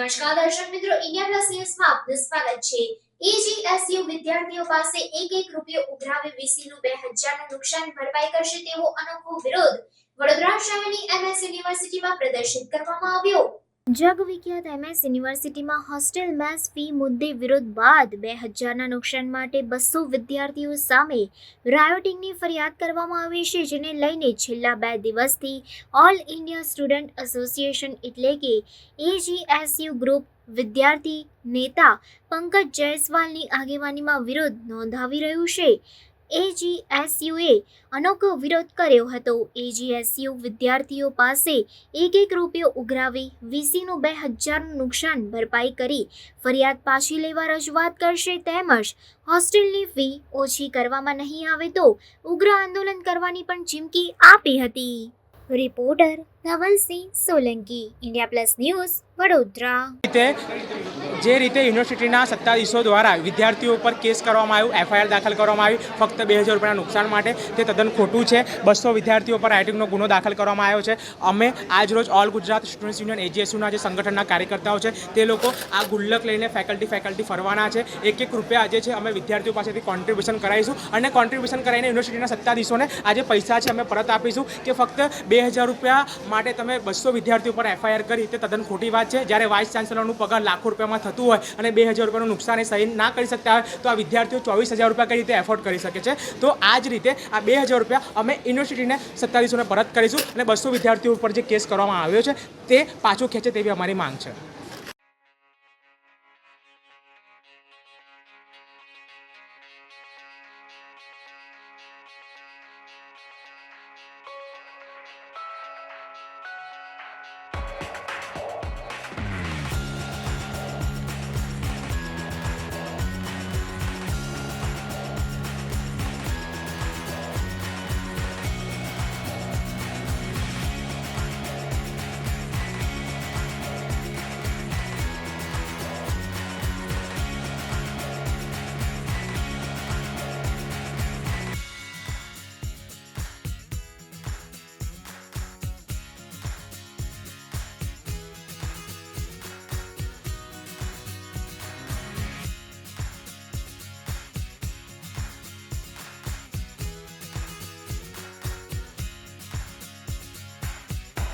દર્શક મિત્રો, India plus ન્યૂઝમાં આપનું સ્વાગત છે. એજીએસયુ વિદ્યાર્થીઓ પાસે એક એક રૂપિયો ઉઘરાવી વીસી નું બે હજારનું નુકસાન ભરપાઈ કરશે તેવો અનોખો વિરોધ વડોદરા શહેરની એમએસ યુનિવર્સિટીમાં પ્રદર્શિત કરવામાં આવ્યો. જગવિખ્યાત એમએસ યુનિવર્સિટીમાં હોસ્ટેલ મેસ ફી મુદ્દે વિરોધ બાદ બે હજારના નુકસાન માટે બસો વિદ્યાર્થીઓ સામે રાયોટિંગની ફરિયાદ કરવામાં આવી છે, જેને લઈને છેલ્લા બે દિવસથી ઓલ ઇન્ડિયા સ્ટુડન્ટ એસોસિએશન એટલે કે એજીએસયુ ગ્રુપ વિદ્યાર્થી નેતા પંકજ જયસ્વાલની આગેવાનીમાં વિરોધ નોંધાવી રહ્યું છે. એજીએસયુએ અનોખો વિરોધ કર્યો હતો. એજીએસયુ વિદ્યાર્થીઓ પાસે એક એક રૂપિયો ઉઘરાવી વીસીનું બે હજારનું નુકસાન ભરપાઈ કરી ફરિયાદ પાછી લેવા રજૂઆત કરશે તેમજ હોસ્ટેલની ફી ઓછી કરવામાં નહીં આવે તો ઉગ્ર આંદોલન કરવાની પણ ચીમકી આપી હતી. Reporter Dhavalsinh Solanki, India plus news, Vadodara. રીતે જે રીતે યુનિવર્સિટીના સત્તાધીશો દ્વારા વિદ્યાર્થીઓ ઉપર કેસ કરવામાં આવ્યું, એફઆઈઆર દાખલ કરવામાં આવી, ફક્ત બે હજાર રૂપિયાના નુકસાન માટે, તે તદ્દન ખોટું છે. બસો વિદ્યાર્થીઓ પર રાઇટિંગનો ગુનો દાખલ કરવામાં આવ્યો છે. અમે આજરોજ ઓલ ગુજરાત સ્ટુડન્ટ્સ યુનિયન એજીએસયુના જે સંગઠનના કાર્યકર્તાઓ છે, તે લોકો આ ગુલ્લક લઈને ફેકલ્ટી ફેકલ્ટી ફરવાના છે. એક એક રૂપિયા આજે છે, અમે વિદ્યાર્થીઓ પાસેથી કોન્ટ્રીબ્યુશન કરાવીશું. અને કોન્ટ્રીબ્યુશન કરાવીને યુનિવર્સિટીના સત્તાધીશોને આજે પૈસા છે, અમે પરત આપીશું કે ફક્ત બે હજાર રૂપિયા માટે તમે બસો વિદ્યાર્થીઓ પર એફઆઈઆર કરી તે તદ્દન ખોટી વાત છે. જ્યારે વાઇસ ચાન્સેલરનું પગાર લાખો રૂપિયામાં થતું હોય અને બે હજાર રૂપિયાનું નુકસાન એ સહી ના કરી શકતા હોય, તો આ વિદ્યાર્થીઓ ચોવીસ હજાર રૂપિયા કઈ રીતે એફોર્ડ કરી શકે છે? તો આ જ રીતે આ બે હજાર રૂપિયા અમે યુનિવર્સિટીને સત્તાધીશોને પરત કરીશું અને બસો વિદ્યાર્થીઓ ઉપર જે કેસ કરવામાં આવ્યો છે, તે પાછો ખેંચે તેવી અમારી માંગ છે.